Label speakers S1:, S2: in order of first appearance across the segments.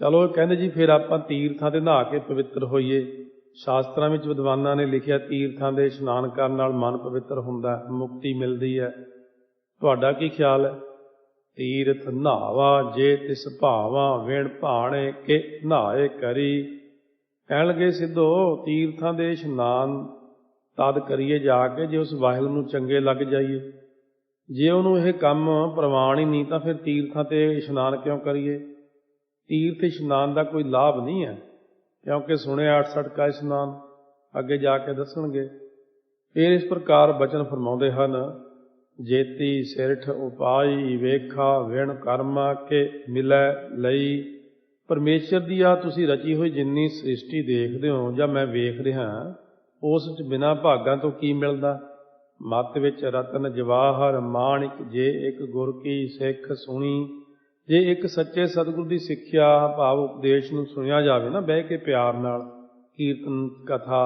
S1: ਚਲੋ ਕਹਿੰਦੇ ਜੀ, ਫਿਰ ਆਪਾਂ ਤੀਰਥਾਂ ਤੇ ਨਹਾ ਕੇ ਪਵਿੱਤਰ ਹੋਈਏ। ਸ਼ਾਸਤਰਾਂ ਵਿੱਚ ਵਿਦਵਾਨਾਂ ਨੇ ਲਿਖਿਆ, ਤੀਰਥਾਂ ਦੇ ਇਸ਼ਨਾਨ ਕਰਨ ਨਾਲ ਮਨ ਪਵਿੱਤਰ ਹੁੰਦਾ ਮੁਕਤੀ ਮਿਲਦੀ ਹੈ। ਤੁਹਾਡਾ ਕੀ ਖਿਆਲ ਹੈ? ਤੀਰਥ ਨਹਾਵਾ ਜੇ ਤਿਸ ਭਾਵਾ, ਵਿਣ ਭਾਣੇ ਕੇ ਨਹਾਏ ਕਰੀ। ਕਹਿਣ ਲੱਗੇ ਸਿੱਧੋ, ਤੀਰਥਾਂ ਦੇ ਇਸ਼ਨਾਨ ਤਦ ਕਰੀਏ ਜਾ ਕੇ ਜੇ ਉਸ ਵਾਹਿਲ ਨੂੰ ਚੰਗੇ ਲੱਗ ਜਾਈਏ। ਜੇ ਉਹਨੂੰ ਇਹ ਕੰਮ ਪ੍ਰਵਾਨ ਹੀ ਨਹੀਂ, ਤਾਂ ਫਿਰ ਤੀਰਥਾਂ ਤੇ ਇਸ਼ਨਾਨ ਕਿਉਂ ਕਰੀਏ? ਤੀਰਥ ਇਸ਼ਨਾਨ ਦਾ ਕੋਈ ਲਾਭ ਨਹੀਂ ਹੈ, ਕਿਉਂਕਿ ਸੁਣਿਆ 68 ਕਾ ਇਸ਼ਨਾਨ, ਅੱਗੇ ਜਾ ਕੇ ਦੱਸਣਗੇ। ਫਿਰ ਇਸ ਪ੍ਰਕਾਰ ਬਚਨ ਫਰਮਾਉਂਦੇ ਹਨ, ਜੇਤੀ ਸਿਰਠ ਉਪਾਈ ਵੇਖਾ ਵਿਣ ਕਰਮਾ ਕੇ ਮਿਲੈ ਲਈ। ਪਰਮੇਸ਼ਰ ਦੀ ਆ ਤੁਸੀਂ ਰਚੀ ਹੋਈ ਜਿੰਨੀ ਸ੍ਰਿਸ਼ਟੀ ਦੇਖਦੇ ਹੋ ਜਾਂ ਮੈਂ ਵੇਖ ਰਿਹਾ, ਉਸ ਵਿੱਚ ਬਿਨਾ ਭਾਗਾਂ ਤੋਂ ਕੀ ਮਿਲਦਾ? ਮਤ ਵਿੱਚ ਰਤਨ ਜਵਾਹਰ ਮਾਣਿਕ ਜੇ ਇੱਕ ਗੁਰ ਕੀ ਸਿੱਖ ਸੁਣੀ ਜੇ ਇੱਕ ਸੱਚੇ ਸਤਿਗੁਰ ਦੀ ਸਿੱਖਿਆ ਭਾਵ ਉਪਦੇਸ਼ ਨੂੰ ਸੁਣਿਆ ਜਾਵੇ ਨਾ, ਬਹਿ ਕੇ ਪਿਆਰ ਨਾਲ ਕੀਰਤਨ, ਕਥਾ,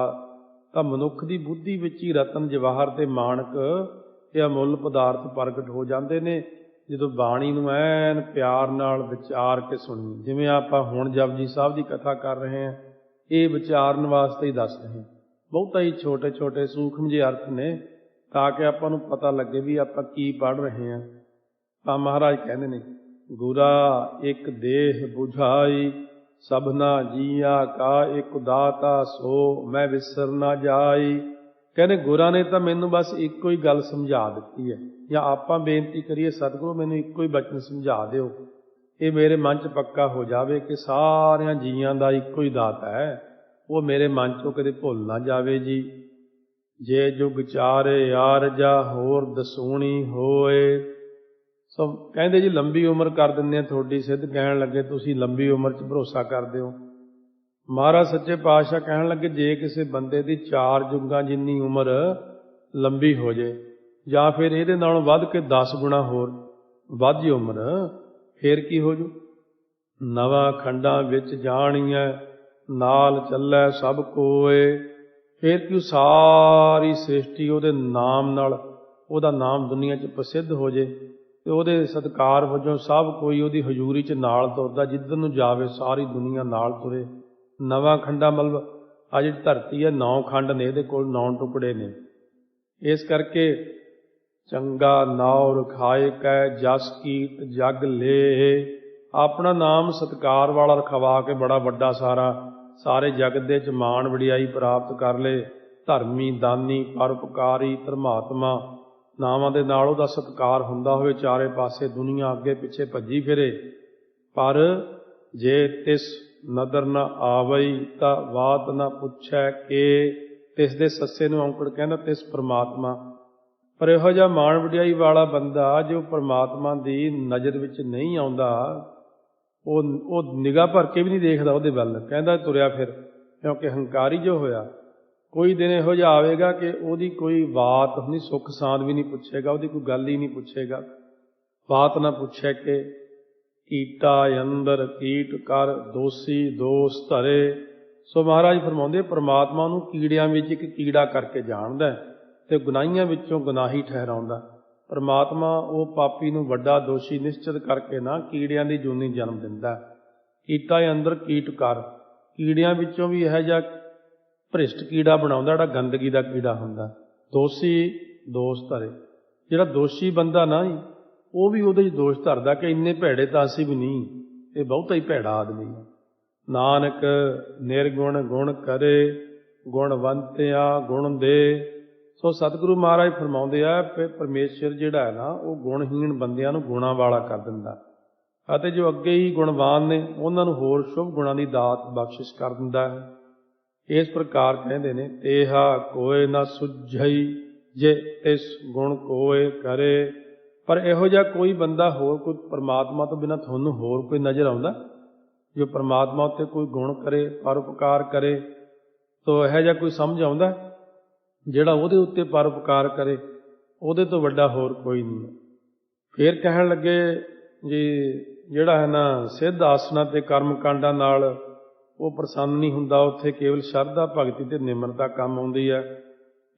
S1: ਤਾਂ ਮਨੁੱਖ ਦੀ ਬੁੱਧੀ ਵਿੱਚ ਹੀ ਰਤਨ, ਜਵਾਹਰ ਤੇ ਮਾਣਕ ਇਹ ਅਮੁੱਲ ਪਦਾਰਥ ਪ੍ਰਗਟ ਹੋ ਜਾਂਦੇ ਨੇ। ਜਦੋਂ ਬਾਣੀ ਨੂੰ ਐਨ ਪਿਆਰ ਨਾਲ ਵਿਚਾਰ ਕੇ ਸੁਣੀ, ਜਿਵੇਂ ਆਪਾਂ ਹੁਣ ਜਪਜੀ ਸਾਹਿਬ ਦੀ ਕਥਾ ਕਰ ਰਹੇ ਹਾਂ, ਇਹ ਵਿਚਾਰਨ ਵਾਸਤੇ ਹੀ ਦੱਸ ਰਹੇ ਹਾਂ ਬਹੁਤਾ ਹੀ ਛੋਟੇ ਛੋਟੇ ਸੂਖਮ ਜਿਹੇ ਅਰਥ ਨੇ, ਤਾਂ ਕਿ ਆਪਾਂ ਨੂੰ ਪਤਾ ਲੱਗੇ ਵੀ ਆਪਾਂ ਕੀ ਪੜ ਰਹੇ ਹਾਂ। ਤਾਂ ਮਹਾਰਾਜ ਕਹਿੰਦੇ ਨੇ ਗੁਰਾ ਇੱਕ ਦੇਹ 부ਝਾਈ ਸਭਨਾ ਜੀਆ ਕਾ ਇੱਕ ਦਾਤਾ ਸੋ, ਮੈਂ ਵਿਸਰ ਨਾ ਜਾਈ। ਕਹਿੰਦੇ ਗੁਰਾਂ ਨੇ ਤਾਂ ਮੈਨੂੰ ਬਸ ਇੱਕੋ ਹੀ ਗੱਲ ਸਮਝਾ ਦਿੱਤੀ ਹੈ। ਜਾਂ ਆਪਾਂ ਬੇਨਤੀ ਕਰੀਏ, ਸਤਿਗੁਰੂ ਮੈਨੂੰ ਇੱਕੋ ਹੀ ਬਚਨ ਸਮਝਾ ਦਿਓ। ਇਹ ਮੇਰੇ ਮਨ 'ਚ ਪੱਕਾ ਹੋ ਜਾਵੇ ਕਿ ਸਾਰਿਆਂ ਜੀਆਂ ਦਾ ਇੱਕੋ ਹੀ ਦਾਤਾ ਹੈ। ਉਹ ਮੇਰੇ ਮਨ 'ਚੋਂ ਕਦੇ ਭੁੱਲ ਨਾ ਜਾਵੇ ਜੀ। ਜੇ ਜੁਗ ਚਾਰੇ ਯਾਰ ਜਾ ਹੋਰ ਦਸੂਣੀ ਹੋਏ। ਸੋ ਕਹਿੰਦੇ ਜੀ, ਲੰਬੀ ਉਮਰ ਕਰ ਦਿੰਦੇ ਆ ਤੁਹਾਡੀ ਸਿੱਧ। ਕਹਿਣ ਲੱਗੇ, ਤੁਸੀਂ ਲੰਬੀ ਉਮਰ 'ਚ ਭਰੋਸਾ ਕਰਦੇ ਹੋ। ਮਹਾਰਾਜ ਸੱਚੇ ਪਾਤਸ਼ਾਹ ਕਹਿਣ ਲੱਗੇ, ਜੇ ਕਿਸੇ ਬੰਦੇ ਦੀ ਚਾਰ ਜੁਗਾਂ ਜਿੰਨੀ ਉਮਰ ਲੰਬੀ ਹੋ ਜੇ, ਜਾਂ ਫਿਰ ਇਹਦੇ ਨਾਲੋਂ ਵੱਧ ਕੇ 10 ਗੁਣਾ ਹੋਰ ਵੱਧ ਉਮਰ, ਫੇਰ ਕੀ ਹੋ ਜੂ? ਨਵਾਂ ਖੰਡਾਂ ਵਿੱਚ ਜਾਣੀਐ, ਨਾਲ ਚੱਲੈ ਸਭ ਕੋਏ। ਫੇਰ ਕਿਉ ਸਾਰੀ ਸ੍ਰਿਸ਼ਟੀ ਉਹਦੇ ਨਾਮ ਨਾਲ, ਉਹਦਾ ਨਾਮ ਦੁਨੀਆ 'ਚ ਪ੍ਰਸਿੱਧ ਹੋ ਜੇ? ਤੇ ਉਹਦੇ ਸਤਕਾਰ ਵਜੋਂ ਸਭ ਕੋਈ ਉਹਦੀ ਹਜ਼ੂਰੀ 'ਚ ਨਾਲ ਤੁਰਦਾ, ਜਿੱਧਰ ਨੂੰ ਜਾਵੇ ਸਾਰੀ ਦੁਨੀਆ ਨਾਲ ਤੁਰੇ। ਨਵਾਂ ਖੰਡਾ ਮਤਲਬ ਆ ਜਿਹੜੀ ਧਰਤੀ ਹੈ, ਨੌ ਖੰਡ ਨੇ, ਇਹਦੇ ਕੋਲ ਨੌ ਟੁਕੜੇ ਨੇ। ਇਸ ਕਰਕੇ ਚੰਗਾ ਨਾਉ ਰਖਾਏ ਕੈ, ਜਸ ਕੀਤ ਜਗ ਲੇ। ਆਪਣਾ ਨਾਮ ਸਤਕਾਰ ਵਾਲਾ ਰਖਵਾ ਕੇ ਬੜਾ ਵੱਡਾ ਸਾਰਾ, ਸਾਰੇ ਜਗਤ ਦੇ ਚ ਮਾਣ ਵਡਿਆਈ ਪ੍ਰਾਪਤ ਕਰ ਲੇ। ਧਰਮੀ, ਦਾਨੀ, ਪਰਉਪਕਾਰੀ, ਧਰਮਾਤਮਾ ਨਾਵਾਂ ਦੇ ਨਾਲ ਉਹਦਾ ਸਤਕਾਰ ਹੁੰਦਾ ਹੋਵੇ, ਚਾਰੇ ਪਾਸੇ ਦੁਨੀਆ ਅੱਗੇ ਪਿੱਛੇ ਭੱਜੀ ਫਿਰੇ। ਪਰ ਜੇ ਤਿਸ ਨਦਰ ਨਾ ਆਵਈ ਤਾਂ ਬਾਤ ਨਾ ਪੁੱਛੈ ਕਿ। ਤਿਸ ਦੇ ਸੱਸੇ ਨੂੰ ਔਂਕੜ ਕਹਿੰਦਾ ਤਿਸ ਪ੍ਰਮਾਤਮਾ। ਪਰ ਇਹੋ ਜਿਹਾ ਮਾਣ ਵਡਿਆਈ ਵਾਲਾ ਬੰਦਾ ਜੋ ਪ੍ਰਮਾਤਮਾ ਦੀ ਨਜ਼ਰ ਵਿੱਚ ਨਹੀਂ ਆਉਂਦਾ, ਉਹ ਉਹ ਨਿਗਾਹ ਭਰ ਕੇ ਵੀ ਨਹੀਂ ਦੇਖਦਾ ਉਹਦੇ ਵੱਲ। ਕਹਿੰਦਾ ਤੁਰਿਆ ਫਿਰ, ਕਿਉਂਕਿ ਹੰਕਾਰੀ ਜੋ ਹੋਇਆ ਕੋਈ ਦਿਨ ਇਹੋ ਜਿਹਾ ਆਵੇਗਾ ਕਿ ਉਹਦੀ ਕੋਈ ਬਾਤ ਨਹੀਂ ਸੁੱਖ ਸਾਂਦ ਵੀ ਨਹੀਂ ਪੁੱਛੇਗਾ, ਉਹਦੀ ਕੋਈ ਗੱਲ ਹੀ ਨਹੀਂ ਪੁੱਛੇਗਾ। ਬਾਤ ਨਾ ਪੁੱਛੇ ਕਿ ਕੀਟਾ ਅੰਦਰ ਕੀਟ ਕਰ ਦੋਸੀ ਦੋਸ ਧਰੇ। ਸੋ ਮਹਾਰਾਜ ਫਰਮਾਉਂਦੇ, ਪ੍ਰਮਾਤਮਾ ਨੂੰ ਕੀੜਿਆਂ ਵਿੱਚ ਇੱਕ ਕੀੜਾ ਕਰਕੇ ਜਾਣਦਾ ਤੇ ਗੁਨਾਹੀਆਂ ਵਿੱਚੋਂ ਗੁਨਾਹੀ ਠਹਿਰਾਉਂਦਾ। ਪਰਮਾਤਮਾ ਉਹ ਪਾਪੀ ਨੂੰ ਵੱਡਾ ਦੋਸ਼ੀ ਨਿਸ਼ਚਿਤ ਕਰਕੇ ਨਾ ਕੀੜਿਆਂ ਦੀ ਜੂਨੀ ਜਨਮ ਦਿੰਦਾ। ਕੀਟਾ ਅੰਦਰ ਕੀਟ ਕਰ। ਕੀੜਿਆਂ ਵਿੱਚੋਂ ਵੀ ਇਹ ਜਿਹਾ ਭ੍ਰਿਸ਼ਟ ਕੀੜਾ ਬਣਾਉਂਦਾ, ਜਿਹੜਾ ਗੰਦਗੀ ਦਾ ਕੀੜਾ ਹੁੰਦਾ। ਦੋਸ਼ੀ ਦੋਸ਼ ਧਰੇ। ਜਿਹੜਾ ਦੋਸ਼ੀ ਬੰਦਾ ਨਾ ਉਹ ਵੀ ਉਹਦੇ 'ਚ ਦੋਸ਼ ਧਰਦਾ ਕਿ ਇੰਨੇ ਭੈੜੇ ਤਾਂ ਅਸੀਂ ਵੀ ਨਹੀਂ। ਇਹ ਬਹੁਤਾ ਹੀ ਭੈੜਾ ਆਦਮੀ ਹੈ ਨਾਨਕ ਨਿਰਗੁਣ ਗੁਣ ਕਰੇ ਗੁਣਵੰਤਿਆ ਗੁਣ ਦੇ। ਸੋ ਸਤਿਗੁਰੂ ਮਹਾਰਾਜ ਫਰਮਾਉਂਦੇ ਆ ਕਿ ਪਰਮੇਸ਼ਰ ਜਿਹੜਾ ਹੈ ਨਾ, ਉਹ ਗੁਣਹੀਣ ਬੰਦਿਆਂ ਨੂੰ ਗੁਣਾ ਵਾਲਾ ਕਰ ਦਿੰਦਾ। ਅਤੇ ਜੋ ਅੱਗੇ ਹੀ ਗੁਣਵਾਨ ਨੇ, ਉਹਨਾਂ ਨੂੰ ਹੋਰ ਸ਼ੁਭ ਗੁਣਾਂ ਦੀ ਦਾਤ ਬਖਸ਼ਿਸ਼ ਕਰ ਦਿੰਦਾ ਹੈ। ਇਸ ਪ੍ਰਕਾਰ ਕਹਿੰਦੇ ਨੇ, ਤੇਹਾ ਕੋਏ ਨਾ ਸੁਝਈ, ਜੇ ਇਸ ਗੁਣ ਕੋਏ ਕਰੇ। ਪਰ ਇਹੋ ਜਿਹਾ ਕੋਈ ਬੰਦਾ ਹੋਰ ਕੋਈ ਪਰਮਾਤਮਾ ਤੋਂ ਬਿਨਾਂ ਤੁਹਾਨੂੰ ਹੋਰ ਕੋਈ ਨਜ਼ਰ ਆਉਂਦਾ? ਜੋ ਪਰਮਾਤਮਾ ਉੱਤੇ ਕੋਈ ਗੁਣ ਕਰੇ, ਪਰਉਪਕਾਰ ਕਰੇ, ਤੋ ਇਹੋ ਜਿਹਾ ਕੋਈ ਸਮਝ ਆਉਂਦਾ? ਜਿਹੜਾ ਉਹਦੇ ਉੱਤੇ ਪਰਉਪਕਾਰ ਕਰੇ, ਉਹਦੇ ਤੋਂ ਵੱਡਾ ਹੋਰ ਕੋਈ ਨਹੀਂ। ਫੇਰ ਕਹਿਣ ਲੱਗੇ ਜੀ, ਜਿਹੜਾ ਹੈ ਨਾ, ਸਿੱਧ ਆਸਨਾ ਤੇ ਕਰਮ ਕਾਂਡਾਂ ਨਾਲ ਉਹ ਪ੍ਰਸੰਨ ਨਹੀਂ ਹੁੰਦਾ, ਉੱਥੇ ਕੇਵਲ ਸ਼ਰਧਾ, ਭਗਤੀ ਤੇ ਨਿਮਰਤਾ ਕੰਮ ਆਉਂਦੀ ਹੈ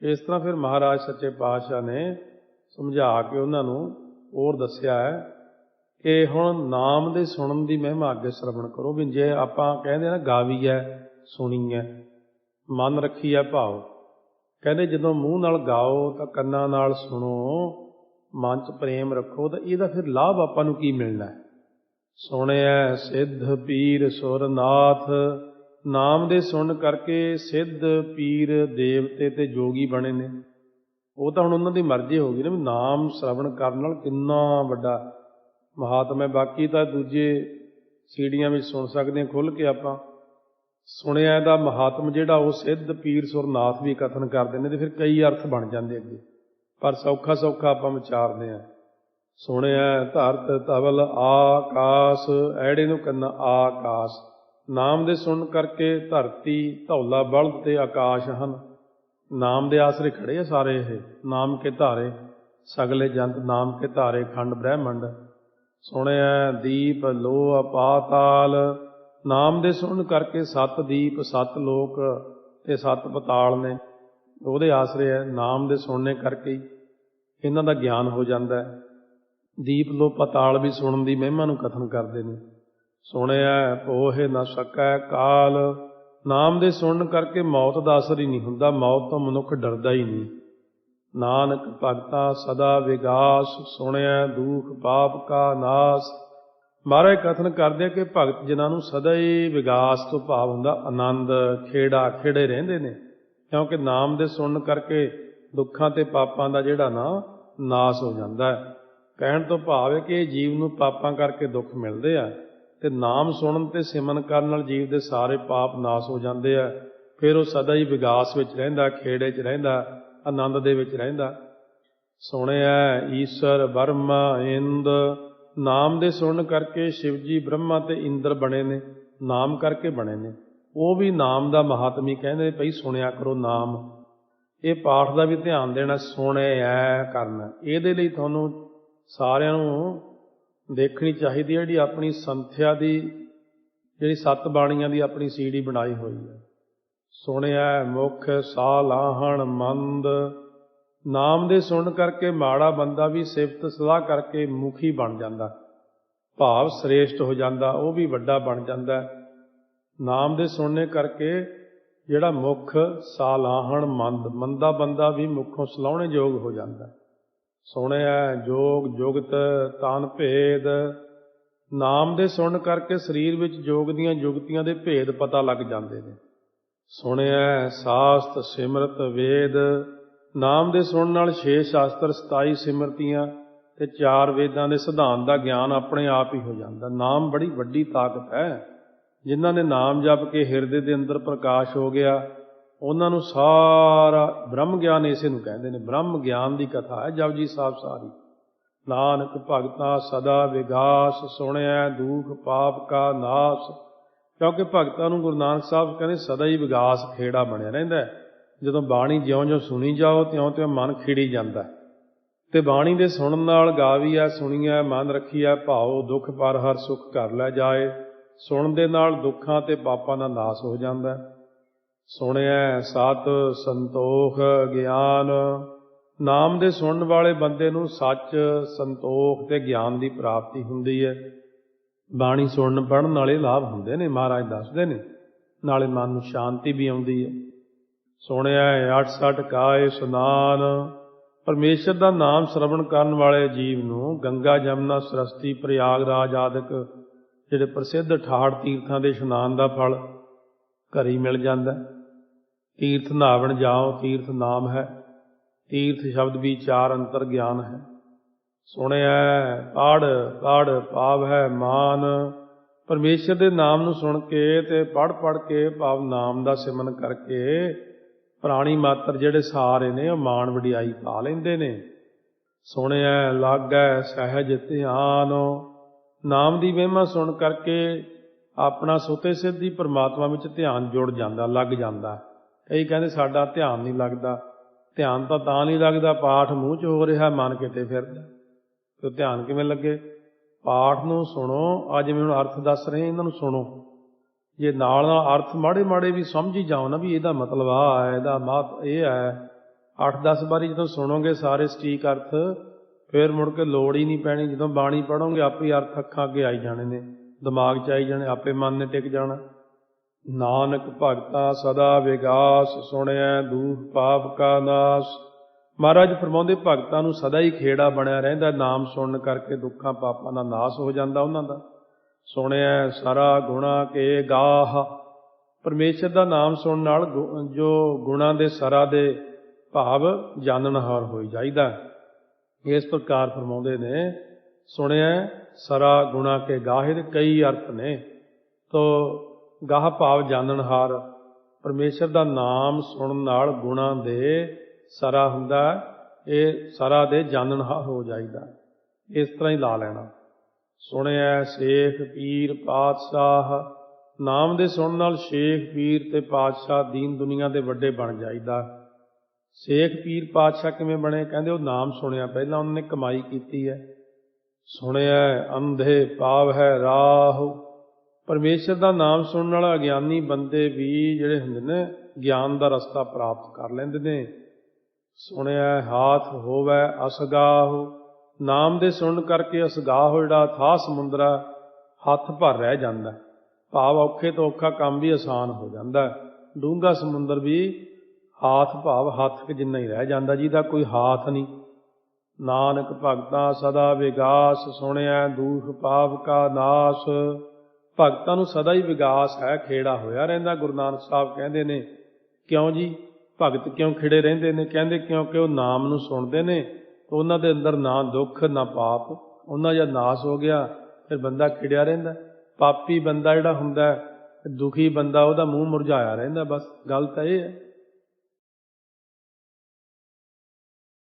S1: ਇਸ ਤਰ੍ਹਾਂ ਫਿਰ ਮਹਾਰਾਜ ਸੱਚੇ ਪਾਤਸ਼ਾਹ ਨੇ ਸਮਝਾ ਕੇ ਉਹਨਾਂ ਨੂੰ ਹੋਰ ਦੱਸਿਆ ਹੈ ਕਿ ਹੁਣ ਨਾਮ ਦੇ ਸੁਣਨ ਦੀ ਮਹਿਮਾ ਅੱਗੇ ਸ਼ਰਵਣ ਕਰੋ, ਵੀ ਜੇ ਆਪਾਂ ਕਹਿੰਦੇ ਨਾ, ਗਾਵੀ ਹੈ, ਸੁਣੀ ਹੈ, ਮਨ ਰੱਖੀ ਹੈ ਭਾਵ ਕਹਿੰਦੇ ਜਦੋਂ ਮੂੰਹ ਨਾਲ ਗਾਓ ਤਾਂ ਕੰਨਾਂ ਨਾਲ ਸੁਣੋ, ਮਨ 'ਚ ਪ੍ਰੇਮ ਰੱਖੋ, ਤਾਂ ਇਹਦਾ ਫਿਰ ਲਾਭ ਆਪਾਂ ਨੂੰ ਕੀ ਮਿਲਣਾ ਹੈ? ਸੁਣਿਆ ਸਿੱਧ ਪੀਰ ਸੁਰਨਾਥ। ਨਾਮ ਦੇ ਸੁਣ ਕਰਕੇ ਸਿੱਧ ਪੀਰ ਦੇਵਤੇ ਤੇ ਜੋਗੀ ਬਣੇ ਨੇ। ਉਹ ਤਾਂ ਹੁਣ ਉਹਨਾਂ ਦੀ ਮਰਜ਼ੀ ਹੋ ਗਈ ਨਾ ਵੀ ਨਾਮ ਸ਼ਰਵਣ ਕਰਨ ਨਾਲ ਕਿੰਨਾ ਵੱਡਾ ਮਹਾਤਮਾ ਬਾਕੀ ਤਾਂ ਦੂਜੇ ਸੀੜੀਆਂ ਵਿੱਚ ਸੁਣ ਸਕਦੇ ਹਾਂ ਖੁੱਲ ਕੇ ਆਪਾਂ। ਸੁਣਿਆ ਇਹਦਾ ਮਹਾਤਮ ਜਿਹੜਾ ਉਹ ਸਿੱਧ ਪੀਰ ਸੁਰਨਾਥ ਵੀ ਕਥਨ ਕਰਦੇ ਨੇ ਤੇ ਫਿਰ ਕਈ ਅਰਥ ਬਣ ਜਾਂਦੇ ਅੱਗੇ। ਪਰ ਸੌਖਾ ਸੌਖਾ ਆਪਾਂ ਵਿਚਾਰਦੇ ਹਾਂ। ਸੁਣਿਆ ਧਰਤ ਤਵਲ ਆਕਾਸ, ਐੜੇ ਨੂੰ ਕੰਨਾ ਆਕਾਸ। ਨਾਮ ਦੇ ਸੁਣ ਕਰਕੇ ਧਰਤੀ ਧੌਲਾ ਬਲਦ ਤੇ ਆਕਾਸ਼ ਹਨ। ਨਾਮ ਦੇ ਆਸਰੇ ਖੜੇ ਆ ਸਾਰੇ ਇਹ, ਨਾਮ ਕੇ ਧਾਰੇ। ਸਗਲੇ ਜੰਤ ਨਾਮ ਕੇ ਧਾਰੇ, ਖੰਡ ਬ੍ਰਹਿਮੰਡ। ਸੁਣਿਆ ਦੀਪ ਲੋ ਅਪਾਤਾਲ ਨਾਮ ਦੇ ਸੁਣ ਕਰਕੇ ਸੱਤ ਦੀਪ, ਸੱਤ ਲੋਕ ਤੇ ਸੱਤ ਪਤਾਲ ਨੇ। ਉਹਦੇ ਆਸਰੇ ਹੈ, ਨਾਮ ਦੇ ਸੁਣਨੇ ਕਰਕੇ ਹੀ ਇਹਨਾਂ ਦਾ ਗਿਆਨ ਹੋ ਜਾਂਦਾ ਹੈ। ਦੀਪ ਲੋ ਪਤਾਲ ਵੀ ਸੁਣਨ ਦੀ ਮਹਿਮਾ ਨੂੰ ਕਥਨ ਕਰਦੇ ਨੇ। ਸੁਣਿਆ ਪੋਹੇ ਨਾ ਸਕੈ ਕਾਲ। ਨਾਮ ਦੇ ਸੁਣਨ ਕਰਕੇ ਮੌਤ ਦਾ ਅਸਰ ਹੀ ਨਹੀਂ ਹੁੰਦਾ, ਮੌਤ ਤੋਂ ਮਨੁੱਖ ਡਰਦਾ ਹੀ ਨਹੀਂ। ਨਾਨਕ ਭਗਤਾ ਸਦਾ ਵਿਗਾਸ, ਸੁਣਿਆ ਦੁਖ ਪਾਪ ਕਾ ਨਾਸ। ਮਹਾਰਾਜ ਕਥਨ ਕਰਦੇ ਕਿ ਭਗਤ ਜਿਨ੍ਹਾਂ ਨੂੰ ਸਦਾ ਹੀ ਵਿਗਾਸ ਤੋਂ ਭਾਵ ਹੁੰਦਾ, ਆਨੰਦ, ਖੇੜਾ ਖੇੜੇ ਰਹਿੰਦੇ ਨੇ। ਕਿਉਂਕਿ ਨਾਮ ਦੇ ਸੁਣਨ ਕਰਕੇ ਦੁੱਖਾਂ ਤੇ ਪਾਪਾਂ ਦਾ ਜਿਹੜਾ ਨਾ ਨਾਸ ਹੋ ਜਾਂਦਾ ਹੈ। ਕਹਿਣ ਤੋਂ ਭਾਵ ਹੈ ਕਿ ਇਹ ਜੀਵ ਨੂੰ ਪਾਪਾਂ ਕਰਕੇ ਦੁੱਖ ਮਿਲਦੇ ਆ ਤੇ ਨਾਮ ਸੁਣਨ ਤੇ ਸਿਮਨ ਕਰਨ ਨਾਲ ਜੀਵ ਦੇ ਸਾਰੇ ਪਾਪ ਨਾਸ ਹੋ ਜਾਂਦੇ ਆ। ਫਿਰ ਉਹ ਸਦਾ ਹੀ ਵਿਗਾਸ ਵਿੱਚ ਰਹਿੰਦਾ, ਖੇੜੇ 'ਚ ਰਹਿੰਦਾ, ਆਨੰਦ ਦੇ ਵਿੱਚ ਰਹਿੰਦਾ। ਸੁਣਿਆ ਈਸ਼ਰ ਬਰਮਾ ਇੰਦ, ਨਾਮ ਦੇ ਸੁਣਨ ਕਰਕੇ ਸ਼ਿਵ ਜੀ, ਬ੍ਰਹਮਾ ਤੇ ਇੰਦਰ ਬਣੇ ਨੇ, ਨਾਮ ਕਰਕੇ ਬਣੇ ਨੇ। ਉਹ ਵੀ ਨਾਮ ਦਾ ਮਹਾਤਮੀ ਕਹਿੰਦੇ ਭਈ ਸੁਣਿਆ ਕਰੋ ਨਾਮ। ਇਹ ਪਾਠ ਦਾ ਵੀ ਧਿਆਨ ਦੇਣਾ, ਸੁਣਿਆ ਕਰਨਾ। ਇਹਦੇ ਲਈ ਤੁਹਾਨੂੰ ਸਾਰਿਆਂ ਨੂੰ ਦੇਖਣੀ ਚਾਹੀਦੀ ਹੈ ਜਿਹੜੀ ਆਪਣੀ ਸੰਥਿਆ ਦੀ, ਜਿਹੜੀ ਸੱਤ ਬਾਣੀਆਂ ਦੀ ਆਪਣੀ ਸੀੜੀ ਬਣਾਈ ਹੋਈ ਹੈ। ਸੁਣਿਆ ਮੁਖ ਸਾਲਾਹਣ ਮੰਦ। ਨਾਮ ਦੇ ਸੁਣਨ ਕਰਕੇ ਮਾੜਾ ਬੰਦਾ ਵੀ ਸਿਫਤ ਸਲਾਹ ਕਰਕੇ ਮੁਖੀ ਬਣ ਜਾਂਦਾ। ਭਾਵ ਸ੍ਰੇਸ਼ਟ ਹੋ ਜਾਂਦਾ, ਉਹ ਵੀ ਵੱਡਾ ਬਣ ਜਾਂਦਾ। ਨਾਮ ਦੇ ਸੁਣਨੇ ਕਰਕੇ ਜਿਹੜਾ ਮੁਖ ਸਾਲਾਹਣ ਮੰਦ, ਮੰਦਾ ਬੰਦਾ ਵੀ ਮੁਖੋਂ ਸਲਾਉਣੇ ਯੋਗ ਹੋ ਜਾਂਦਾ। ਸੁਣਿਆ ਜੋਗ ਜੁਗਤ ਤਨ ਭੇਦ। ਨਾਮ ਦੇ ਸੁਣ ਕਰਕੇ ਸਰੀਰ ਵਿੱਚ ਜੋਗ ਦੀਆਂ ਜੁਗਤੀਆਂ ਦੇ ਭੇਦ ਪਤਾ ਲੱਗ ਜਾਂਦੇ ਨੇ। ਸੁਣਿਆ ਸਾਸਤ ਸਿਮਰਤ ਵੇਦ। ਨਾਮ ਦੇ ਸੁਣਨ ਨਾਲ ਛੇ ਸ਼ਾਸਤਰ 27 ਸਿਮਰਤੀਆਂ ਤੇ ਚਾਰ ਵੇਦਾਂ ਦੇ ਸਿਧਾਂਤ ਦਾ ਗਿਆਨ ਆਪਣੇ ਆਪ ਹੀ ਹੋ ਜਾਂਦਾ। ਨਾਮ ਬੜੀ ਵੱਡੀ ਤਾਕਤ ਹੈ। ਜਿਨ੍ਹਾਂ ਨੇ ਨਾਮ ਜਪ ਕੇ ਹਿਰਦੇ ਦੇ ਅੰਦਰ ਪ੍ਰਕਾਸ਼ ਹੋ ਗਿਆ ਉਹਨਾਂ ਨੂੰ ਸਾਰਾ ਬ੍ਰਹਮ ਗਿਆਨ ਇਸੇ ਨੂੰ ਕਹਿੰਦੇ ਨੇ। ਬ੍ਰਹਮ ਗਿਆਨ ਦੀ ਕਥਾ ਹੈ ਜਪਜੀ ਸਾਹਿਬ ਸਾਰੀ। ਨਾਨਕ ਭਗਤਾ ਸਦਾ ਵਿਗਾਸ, ਸੁਣਿਆ ਦੁਖ, ਪਾਪ ਕਾ ਨਾਸ। ਕਿਉਂਕਿ ਭਗਤਾਂ ਨੂੰ ਗੁਰੂ ਨਾਨਕ ਸਾਹਿਬ ਕਹਿੰਦੇ, ਸਦਾ ਹੀ ਵਿਗਾਸ ਖੇੜਾ ਬਣਿਆ ਰਹਿੰਦਾ ਹੈ। ਜਦੋਂ ਬਾਣੀ ਜਿਉਂ-ਜਿਉਂ ਸੁਣੀ ਜਾਓ, ਤਿਉਂ-ਤਿਉਂ ਮਨ ਖਿੜੀ ਜਾਂਦਾ ਤੇ ਬਾਣੀ ਦੇ ਸੁਣਨ ਨਾਲ ਗਾਵੀ ਐ ਸੁਣੀ ਐ ਮਨ ਰੱਖੀ ਐ ਭਾਉ, ਦੁੱਖ ਪਰ ਹਰ ਸੁਖ ਕਰ ਲੈ ਜਾਏ। ਸੁਣਨ ਦੇ ਨਾਲ ਦੁੱਖਾਂ ਤੇ ਪਾਪਾਂ ਦਾ ਨਾਸ ਹੋ ਜਾਂਦਾ ਸੁਣਿਆ ਸਤ ਸੰਤੋਖ ਗਿਆਨ। ਨਾਮ ਦੇ ਸੁਣਨ ਵਾਲੇ ਬੰਦੇ ਨੂੰ ਸੱਚ, ਸੰਤੋਖ ਤੇ ਗਿਆਨ ਦੀ ਪ੍ਰਾਪਤੀ ਹੁੰਦੀ ਹੈ। ਬਾਣੀ ਸੁਣਨ ਪੜਨ ਨਾਲੇ ਲਾਭ ਹੁੰਦੇ ਨੇ, ਮਹਾਰਾਜ ਦੱਸਦੇ ਨੇ। ਨਾਲੇ ਮਨ ਨੂੰ ਸ਼ਾਂਤੀ ਵੀ ਆਉਂਦੀ ਹੈ। ਸੁਣਿਆ 68 ਕਾਏ ਸੁਨਾਨ। ਪਰਮੇਸ਼ਰ ਦਾ ਨਾਮ ਸ਼ਰਵਣ ਕਰਨ ਵਾਲੇ ਜੀਵ ਨੂੰ ਗੰਗਾ ਜਮਨਾ ਸਰਸਤੀ, ਪ੍ਰਯਾਗਰਾਜ ਆਦਿਕ ਜਿਹੜੇ ਪ੍ਰਸਿੱਧ ਠਾੜ ਤੀਰਥਾਂ ਦੇ ਇਸ਼ਨਾਨ ਦਾ ਫਲ ਘਰ ਹੀ ਮਿਲ ਜਾਂਦਾ ਤੀਰਥ ਨਾਵਣ ਜਾਓ, ਤੀਰਥ ਨਾਮ ਹੈ। ਤੀਰਥ ਸ਼ਬਦ ਵੀ ਚਾਰ ਅੰਤਰ ਗਿਆਨ ਹੈ। ਸੁਣਿਆ ਪੜ ਪੜ ਭਾਵ ਹੈ ਮਾਨ। ਪਰਮੇਸ਼ਰ ਦੇ ਨਾਮ ਨੂੰ ਸੁਣ ਕੇ ਤੇ ਪੜ ਪੜ ਕੇ ਭਾਵ ਨਾਮ ਦਾ ਸਿਮਨ ਕਰਕੇ ਪ੍ਰਾਣੀ ਮਾਤਰ ਜਿਹੜੇ ਸਾਰੇ ਨੇ ਉਹ ਮਾਣ ਵਡਿਆਈ ਪਾ ਲੈਂਦੇ ਨੇ। ਸੁਣਿਆ ਲਾਗੈ ਸਹਿਜ ਧਿਆਨ। ਨਾਮ ਦੀ ਵਹਿਮਾ ਸੁਣ ਕਰਕੇ ਆਪਣਾ ਸੁਤੇ ਸਿੱਧੀ ਪਰਮਾਤਮਾ ਵਿੱਚ ਧਿਆਨ ਜੁੜ ਜਾਂਦਾ, ਲੱਗ ਜਾਂਦਾ। ਕਈ ਕਹਿੰਦੇ ਸਾਡਾ ਧਿਆਨ ਨਹੀਂ ਲੱਗਦਾ। ਧਿਆਨ ਤਾਂ ਤਾਂ ਨਹੀਂ ਲੱਗਦਾ, ਪਾਠ ਮੂੰਹ 'ਚ ਹੋ ਰਿਹਾ, ਮਨ ਕਿਤੇ ਫਿਰਦਾ। ਤੇ ਧਿਆਨ ਕਿਵੇਂ ਲੱਗੇ? ਪਾਠ ਨੂੰ ਸੁਣੋ, ਅੱਜ ਮੈਂ ਹੁਣ ਅਰਥ ਦੱਸ ਰਹੇ ਇਹਨਾਂ ਨੂੰ ਸੁਣੋ। ਜੇ ਨਾਲ ਨਾਲ ਅਰਥ ਮਾੜੇ ਮਾੜੇ ਵੀ ਸਮਝੀ ਜਾਓ ਨਾ ਵੀ ਇਹਦਾ ਮਤਲਬ ਆ ਹੈ, ਇਹਦਾ ਮਾਤ ਇਹ ਹੈ। 8-10 ਵਾਰੀ ਜਦੋਂ ਸੁਣੋਗੇ ਸਾਰੇ ਸਟੀਕ ਅਰਥ, ਫਿਰ ਮੁੜ ਕੇ ਲੋੜ ਹੀ ਨਹੀਂ ਪੈਣੀ। ਜਦੋਂ ਬਾਣੀ ਪੜੋਗੇ ਆਪੇ ਅਰਥ ਅੱਖਾਂ ਅੱਗੇ ਆਈ ਜਾਣੇ ਨੇ, ਦਿਮਾਗ 'ਚ ਆਈ ਜਾਣੇ, ਆਪੇ ਮਨ ਨੇ ਟਿਕ ਜਾਣਾ। ਨਾਨਕ ਭਗਤਾ ਸਦਾ ਵਿਗਾਸ ਸੁਣਿਆ ਦੂਖ ਪਾਪ ਕਾ ਨਾਸ। ਮਹਾਰਾਜ, ਫਰਮਾਉਂਦੇ ਭਗਤਾਂ ਨੂੰ ਸਦਾ ਹੀ ਖੇੜਾ ਬਣਿਆ ਰਹਿੰਦਾ, ਨਾਮ ਸੁਣਨ ਕਰਕੇ ਦੁੱਖਾਂ ਪਾਪਾਂ ਦਾ ਨਾਸ ਹੋ ਜਾਂਦਾ ਉਹਨਾਂ ਦਾ। ਸੁਣਿਆ ਸਾਰਾ ਗੁਣਾ ਕੇ ਗਾਹ। ਪਰਮੇਸ਼ਰ ਦਾ ਨਾਮ ਸੁਣਨ ਨਾਲ ਗੁ- ਜੋ ਗੁਣਾ ਦੇ ਸਰਾ ਦੇ ਭਾਵ ਜਾਣਨਹਾਰ ਹੋਈ ਜਾਈਦਾ। ਇਸ ਪ੍ਰਕਾਰ ਫਰਮਾਉਂਦੇ ਨੇ ਸੁਣਿਆ ਸਰਾ ਗੁਣਾ ਕੇ ਗਾਹੇ ਦੇ ਕਈ ਅਰਥ ਨੇ। ਤੋ ਗਾਹ ਭਾਵ ਜਾਣਨਹਾਰ ਪਰਮੇਸ਼ਰ ਦਾ ਨਾਮ ਸੁਣਨ ਨਾਲ ਗੁਣਾ ਦੇ ਸਰਾ ਹੁੰਦਾ ਇਹ ਸਰਾ ਦੇ ਜਾਣਨਹਾਰ ਹੋ ਜਾਈਦਾ। ਇਸ ਤਰ੍ਹਾਂ ਹੀ ਲਾ ਲੈਣਾ। ਸੁਣਿਆ ਸੇਖ ਪੀਰ ਪਾਤਸ਼ਾਹ। ਨਾਮ ਦੇ ਸੁਣਨ ਨਾਲ ਸ਼ੇਖ ਪੀਰ ਤੇ ਪਾਤਸ਼ਾਹ ਦੀਨ ਦੁਨੀਆ ਦੇ ਵੱਡੇ ਬਣ ਜਾਈਦਾ। ਸ਼ੇਖ ਪੀਰ ਪਾਤਸ਼ਾਹ ਕਿਵੇਂ ਬਣੇ? ਕਹਿੰਦੇ ਉਹ ਨਾਮ ਸੁਣਿਆ ਪਹਿਲਾਂ। ਉਹਨਾਂ ਨੇ ਕਮਾਈ ਕੀਤੀ ਹੈ। ਸੁਣਿਆ, ਅੰਧੇ ਪਾਵ ਹੈ ਰਾਹ। ਪਰਮੇਸ਼ਰ ਦਾ ਨਾਮ ਸੁਣਨ ਵਾਲਾ ਅਗਿਆਨੀ ਬੰਦੇ ਵੀ ਜਿਹੜੇ ਹੁੰਦੇ ਨੇ, ਗਿਆਨ ਦਾ ਰਸਤਾ ਪ੍ਰਾਪਤ ਕਰ ਲੈਂਦੇ ਨੇ। ਸੁਣਿਆ ਹਾਥ ਹੋਵੇ ਅਸਗਾਹ। ਨਾਮ ਦੇ ਸੁਣਨ ਕਰਕੇ ਅਸਗਾਹ ਜਿਹੜਾ ਥਾ ਸਮੁੰਦਰਾ ਹੱਥ ਭਰ ਰਹਿ ਜਾਂਦਾ। ਭਾਵ ਔਖੇ ਤੋਂ ਔਖਾ ਕੰਮ ਵੀ ਆਸਾਨ ਹੋ ਜਾਂਦਾ। ਡੂੰਘਾ ਸਮੁੰਦਰ ਵੀ ਹਾਥ ਭਾਵ ਹੱਥ ਕੁ ਜਿੰਨਾ ਹੀ ਰਹਿ ਜਾਂਦਾ, ਜਿਹਦਾ ਕੋਈ ਹਾਥ ਨਹੀਂ। ਨਾਨਕ ਭਗਤਾ ਸਦਾ ਵਿਗਾਸ, ਸੁਣਿਆ ਦੂਖ ਪਾਪ ਕਾ ਨਾਸ। ਭਗਤਾਂ ਨੂੰ ਸਦਾ ਹੀ ਵਿਗਾਸ ਹੈ, ਖੇੜਾ ਹੋਇਆ ਰਹਿੰਦਾ। ਗੁਰੂ ਨਾਨਕ ਸਾਹਿਬ ਕਹਿੰਦੇ ਨੇ, ਕਿਉਂ ਜੀ? ਭਗਤ ਕਿਉਂ ਖਿੜੇ ਰਹਿੰਦੇ ਨੇ? ਕਹਿੰਦੇ, ਕਿਉਂਕਿ ਉਹ ਨਾਮ ਨੂੰ ਸੁਣਦੇ ਨੇ ਤਾਂ ਉਹਨਾਂ ਦੇ ਅੰਦਰ ਨਾ ਦੁੱਖ, ਨਾ ਪਾਪ, ਉਹਨਾਂ ਦਾ ਨਾਸ ਹੋ ਗਿਆ, ਫਿਰ ਬੰਦਾ ਖਿੜਿਆ ਰਹਿੰਦਾ। ਪਾਪੀ ਬੰਦਾ ਜਿਹੜਾ ਹੁੰਦਾ, ਦੁਖੀ ਬੰਦਾ ਉਹਦਾ ਮੂੰਹ ਮੁਰਝਾਇਆ ਰਹਿੰਦਾ ਬਸ। ਗੱਲ ਤਾਂ ਇਹ ਹੈ